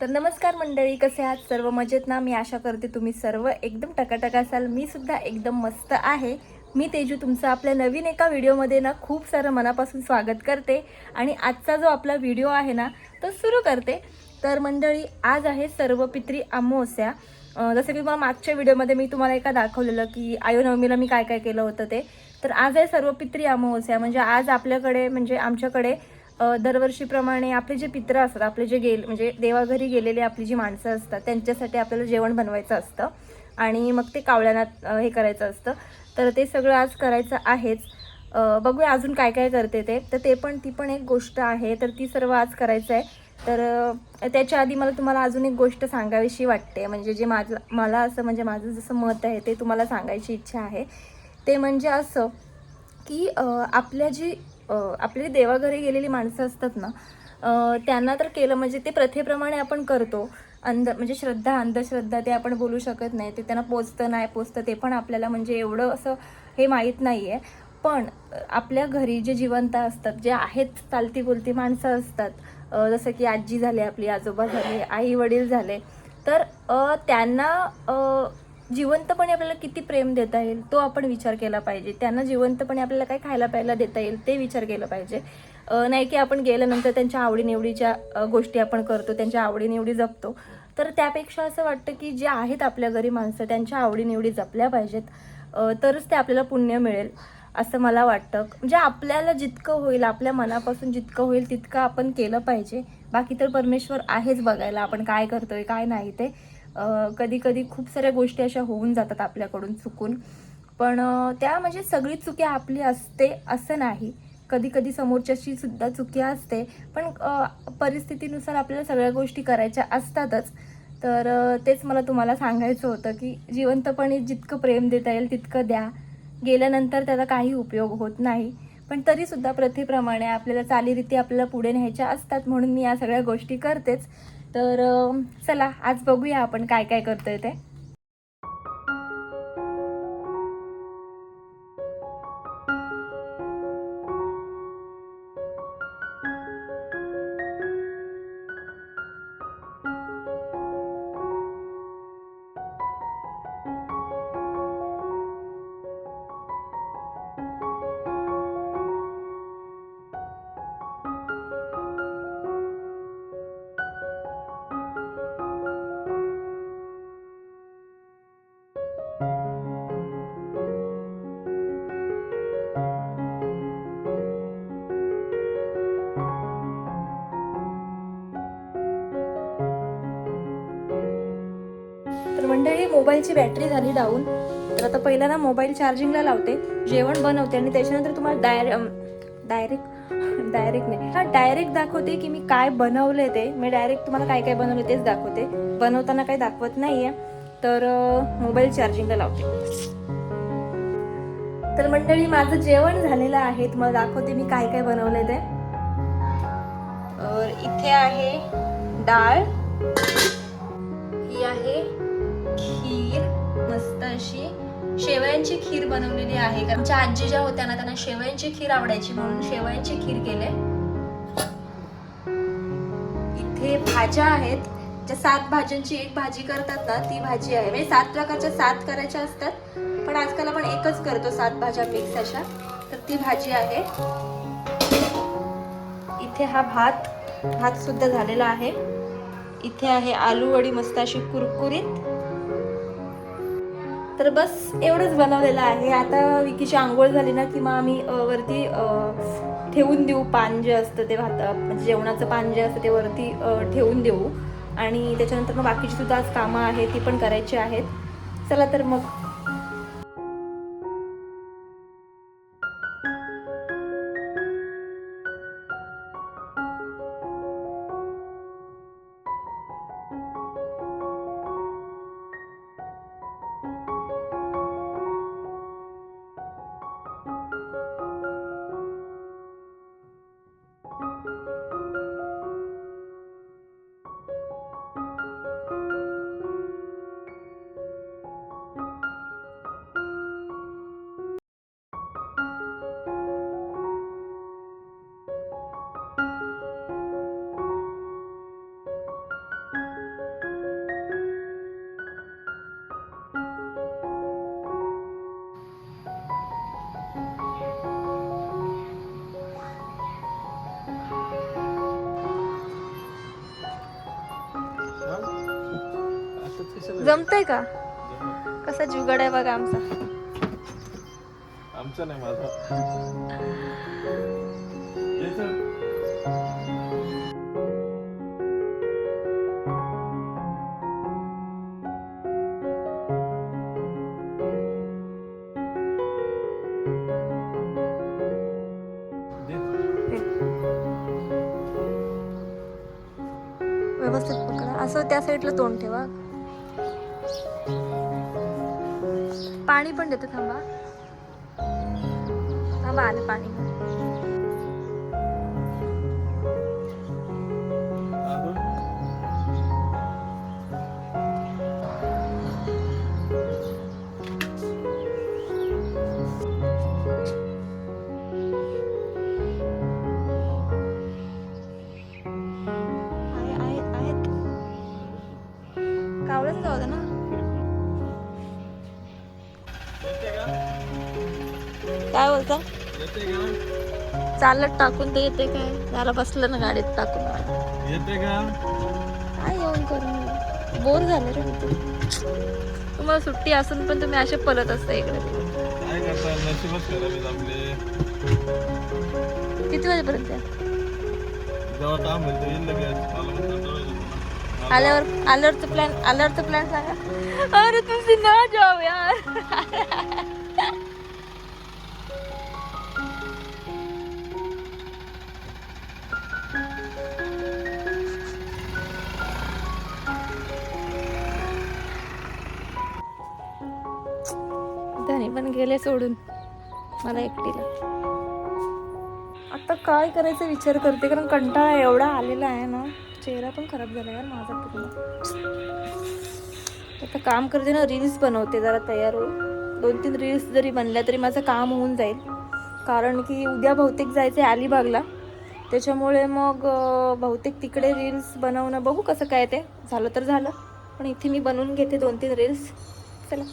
तर नमस्कार मंडळी कसे आहात? सर्व मजेत ना? मी आशा करते तुम्ही सर्व एकदम टकाटक असाल. मी सुद्धा एकदम मस्त आहे. मी तेजू तुमचं आपल्या नवीन एका व्हिडिओमध्ये ना खूप सारं मनापासून स्वागत करते. आणि आजचा जो आपला व्हिडिओ आहे ना तो सुरू करते. तर मंडळी आज आहे सर्वपित्री अमावस्या. जसं की मला मागच्या व्हिडिओमध्ये मी तुम्हाला एका दाखवलेलं की आयोनवमीला मी काय काय केलं होतं ते. तर आज आहे सर्व पित्री अमावस्या. म्हणजे आज आपल्याकडे म्हणजे आमच्याकडे दरवर्षीप्रमाणे आपले जे पित्र असतात आपले जे गेल म्हणजे देवाघरी गेलेले आपली जी माणसं असतात त्यांच्यासाठी आपल्याला जेवण बनवायचं असतं आणि मग ते कावळ्यानात हे करायचं असतं. तर ते सगळं आज करायचं आहेच. बघूया अजून काय काय करते ते. तर ते पण ती पण एक गोष्ट आहे. तर ती सर्व आज करायचं आहे तर त्याच्या आधी मला तुम्हाला अजून एक गोष्ट सांगावीशी वाटते. म्हणजे जे माझं मला असं म्हणजे माझं जसं मत आहे ते तुम्हाला सांगायची इच्छा आहे. ते म्हणजे असं की आपल्या जी आपली देवाघरी गेलेली माणसं असतात ना त्यांना तर केलं म्हणजे ते प्रथेप्रमाणे आपण करतो. अंध म्हणजे श्रद्धा अंधश्रद्धा ते आपण बोलू शकत नाही. ते त्यांना पोचतं नाही पोचतं ते पण आपल्याला म्हणजे एवढं असं हे माहीत नाही आहे पण आपल्या घरी जे जिवंत असतात जे आहेत चालती बोलती माणसं असतात जसं की आजी झाली आपली आजोबा झाले आई वडील झाले तर त्यांना जिवंतपणे आपल्याला किती प्रेम देता येईल तो आपण विचार केला पाहिजे. त्यांना जिवंतपणे आपल्याला काय खायला प्यायला देता येईल ते विचार केला पाहिजे. नाही की आपण गेल्यानंतर त्यांच्या आवडीनिवडीच्या गोष्टी आपण करतो त्यांच्या आवडीनिवडी जपतो. तर त्यापेक्षा असं वाटतं की जे आहेत आपल्या घरी माणसं त्यांच्या आवडीनिवडी जपल्या पाहिजेत. तरच ते आपल्याला पुण्य मिळेल असं मला वाटतं. म्हणजे आपल्याला जितकं होईल आपल्या मनापासून जितकं होईल तितकं आपण केलं पाहिजे. बाकी तर परमेश्वर आहेच बघायला आपण काय करतोय काय नाही ते. कधी कधी खूप साऱ्या गोष्टी अशा होऊन जातात आपल्याकडून चुकून. पण त्या म्हणजे सगळी चुकी आपली असते असं नाही. कधी कधी समोरच्याशी सुद्धा चुकी असते. पण परिस्थितीनुसार आपल्याला सगळ्या गोष्टी करायच्या असतातच. तर तेच मला तुम्हाला सांगायचं होतं की जिवंतपणे जितकं प्रेम देता येईल तितकं द्या. गेल्यानंतर त्याचा काही उपयोग होत नाही. पण तरीसुद्धा प्रथेप्रमाणे आपल्याला चालीरीती आपल्याला पुढे न्यायच्या असतात म्हणून मी या सगळ्या गोष्टी करतेच. तर चला आज बघूया आपण काय काय करतोय ते. मोबाईलची बॅटरी झाली डाऊन. तर आता पहिला ना मोबाईल चार्जिंगला लावते. जेवण बनवते आणि त्याच्यानंतर तुम्हाला डायरेक्ट डायरेक्ट डायरेक्ट नाही. हा डायरेक्ट दाखवते की मी काय बनवले ते. मी डायरेक्ट तुम्हाला काय काय बनवले तेच दाखवते. बनवताना काही दाखवत नाहीये. तर मोबाईल चार्जिंगला लावते. तर मंडळी माझं जेवण झालेलं आहे. तुम्हाला दाखवते मी काय काय बनवले ते. इथे आहे डाळ. ही आहे खीर मस्त अशी शेवयांची खीर बनवलेली आहे. कारण आमच्या आजी ज्या होत्या ना त्यांना शेवयांची खीर आवडायची म्हणून शेवयांची खीर केले. इथे भाज्या आहेत. ज्या सात भाज्यांची एक भाजी करतात ना ती भाजी आहे. म्हणजे सात प्रकारच्या सात करायच्या असतात. पण आजकाल आपण एकच करतो सात भाज्या मिक्स अशा. तर ती भाजी आहे. इथे हा भात. भात सुद्धा झालेला आहे. इथे आहे आलू वडी मस्त अशी कुरकुरीत. तर बस एवढंच बनवलेलं आहे. आता विकीची आंघोळ झाली ना की मग आम्ही वरती ठेवून देऊ पान जे असतं ते भात म्हणजे जेवणाचं पान जे असतं ते वरती ठेवून देऊ. आणि त्याच्यानंतर मग बाकीची सुद्धा आज कामं आहेत ती पण करायची आहेत. चला तर मग जमतंय का? कसा जुगाड आहे बघा आमचा. आमचा नाही माझा. व्यवस्थित पकडा. असं त्या साईडला तोंड ठेवा. पाणी पण देते थांबा. थांबा आले पाणी. चालत टाकून ते येते काय? जरा बसलं ना गाडीत टाकून. येते का? काय येऊन करून बोर झाले रे. तुम्हाला सुट्टी असून पण तुम्ही असे पलत असता इकडे काय करता? नशीबच खराब आपले. किती वाजेपर्यंत? जेव्हा काम येईल लगेच. आल्यावर आल्यावरचं प्लॅन आल्यावरचं प्लॅन सांगा. अरे तुम्ही ना जाओ यार. गेले सोडून. मला एकटीला आता काय करायचा विचार करते कारण कंटाळा एवढा आलेला आहे ना. चेहरा पण खराब झाला यार माझा पूर्ण. आता काम करते ना रील्स बनवते जरा तयार हो दोन तीन रील्स जरी बनल्या तरी माझं काम होऊन जाईल. कारण की उद्या बहुतेक जायचं आहे अलिबागला. त्याच्यामुळे मग बहुतेक तिकडे रील्स बनवणं बघू कसं काय ते. झालं तर झालं. पण इथे मी बनवून घेते दोन तीन रील्स चला.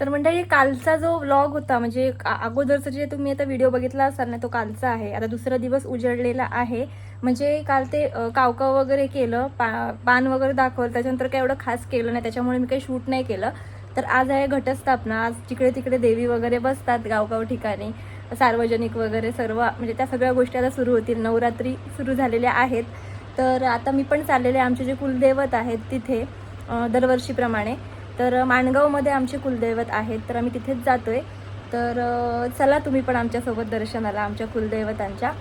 तर मंडळी कालचा जो व्लॉग होता म्हणजे अगोदरचा जे तुम्ही आता व्हिडिओ बघितला असाल ना तो कालचा आहे. आता दुसरा दिवस उजळलेला आहे. म्हणजे काल ते कावकाव वगैरे केलं पा पान वगैरे दाखवलं त्याच्यानंतर काय एवढं खास केलं नाही त्याच्यामुळे मी काही शूट नाही केलं. तर आज आहे घटस्थापना. आज तिकडे तिकडे देवी वगैरे बसतात गावगाव ठिकाणी. सार्वजनिक वगैरे सर्व म्हणजे त्या सगळ्या गोष्टी आता सुरू होतील. नवरात्री सुरू झालेल्या आहेत. तर आता मी पण चाललेले आमचे जे कुलदैवत आहेत तिथे दरवर्षीप्रमाणे. तर माणगावमध्ये आमचे कुलदैवत आहेत तर आम्ही तिथेच जातोय. तर चला तुम्ही पण आमच्यासोबत दर्शनाला आमच्या कुलदैवतांच्या.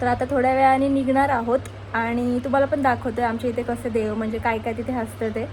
तर आता थोड्या वेळाने निघणार आहोत आणि तुम्हाला पण दाखवतोय आमच्या इथे कसं देव म्हणजे काय काय तिथे हसतं ते.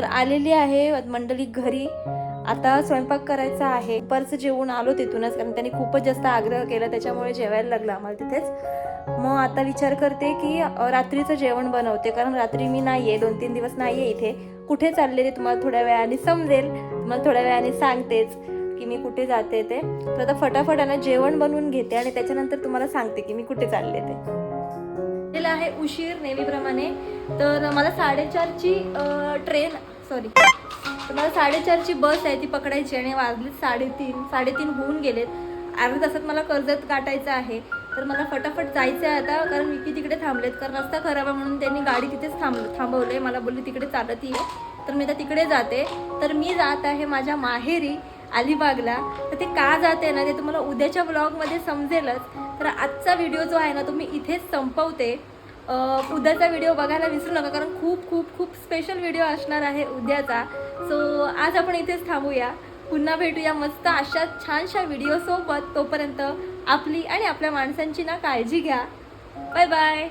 तर आलेली आहे मंडळी घरी. आता स्वयंपाक करायचा आहे. दुपारचं जेवून आलो तिथूनच कारण त्यांनी खूपच जास्त आग्रह केला त्याच्यामुळे जेवायला लागलं आम्हाला तिथेच. मग आता विचार करते की रात्रीचं जेवण बनवते कारण रात्री मी नाही आहे दोन तीन दिवस नाही आहे इथे. कुठे चालले ते तुम्हाला थोड्या वेळाने समजेल. तुम्हाला थोड्या वेळाने सांगतेच की मी कुठे जाते ते. तर आता फटाफट जेवण बनवून घेते आणि त्याच्यानंतर तुम्हाला सांगते की मी कुठे चालले ते. झालेला आहे उशीर नेहमीप्रमाणे. तर मला साडेचारची ट्रेन सॉरी तर मला साडेचारची बस आहे ती पकडायची आणि वाजले साडेतीन साडेतीन होऊन गेलेत. अर्ध्या तासात मला कर्जत गाठायचं आहे. तर मला फटाफट जायचं आहे आता कारण विकी तिकडे थांबलेत. कारण रस्ता खराब आहे म्हणून त्यांनी गाडी तिथेच थांब थांबवले मला बोलली तिकडे चालत ये तर मी आता तिकडे जाते. तर मी जात आहे माझ्या माहेरी अलिबागला. तर ते का जाते ना ते तुम्हाला उद्याच्या ब्लॉगमध्ये समजेलच. तर आजचा व्हिडिओ जो आहे ना तो मी इथेच संपवते. उद्याचा व्हिडिओ बघायला विसरू नका कारण खूप खूप खूप स्पेशल व्हिडिओ असणार आहे उद्याचा. सो आज आपण इथेच थांबूया. पुन्हा भेटूया मस्त अशा छानशा व्हिडिओसोबत तोपर्यंत आपली आणि आपल्या माणसांची ना काळजी घ्या. Bye bye